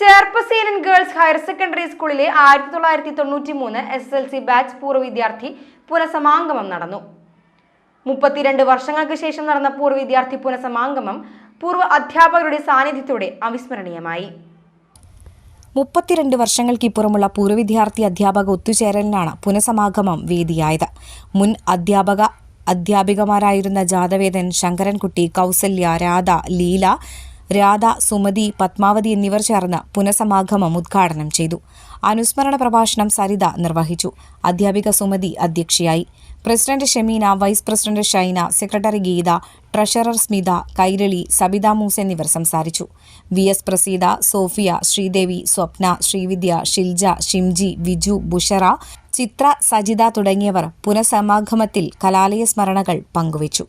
ചേർപ്പസേനൻ girls higher secondary സ്കൂളിലെ ആയിരത്തി തൊള്ളായിരത്തി തൊണ്ണൂറ്റി മൂന്ന് എസ് എൽ സി ബാച്ച് പൂർവ വിദ്യാർത്ഥി പുനഃസമാഗമം നടന്നു. മുപ്പത്തിരണ്ട് വർഷങ്ങൾക്ക് ശേഷം നടന്ന പൂർവ വിദ്യാർത്ഥി പുനഃസമാഗമം പൂർവ അധ്യാപകരുടെ സാന്നിധ്യത്തോടെ അവിസ്മരണീയമായി. മുപ്പത്തിരണ്ട് വർഷങ്ങൾക്കിപ്പുറമുള്ള പൂർവ വിദ്യാർത്ഥി അധ്യാപക ഒത്തുചേരലിനാണ് പുനഃസമാഗമം വേദിയായത്. മുൻ അധ്യാപക അധ്യാപികമാരായിരുന്ന ജാതവേദൻ ശങ്കരൻകുട്ടി കൗസല്യ രാധ ലീല രാധ സുമതി പത്മാവതി എന്നിവർ ചേർന്ന് പുനഃസമാഗമം ഉദ്ഘാടനം ചെയ്തു. അനുസ്മരണ പ്രഭാഷണം സരിത നിർവഹിച്ചു. അധ്യാപിക സുമതി അധ്യക്ഷയായി. President Shemeena vice president Shaina secretary Geetha treasurer Smitha Kairali Sabitha മൂസ് എന്നിവർ സംസാരിച്ചു. V S Praseetha Sophia Sreedevi Swapna Srividya Shilja Shimji Viju Bushra Chithra Sajitha തുടങ്ങിയവർ പുനഃസമാഗമത്തിൽ കലാലയ സ്മരണകൾ പങ്കുവച്ചു.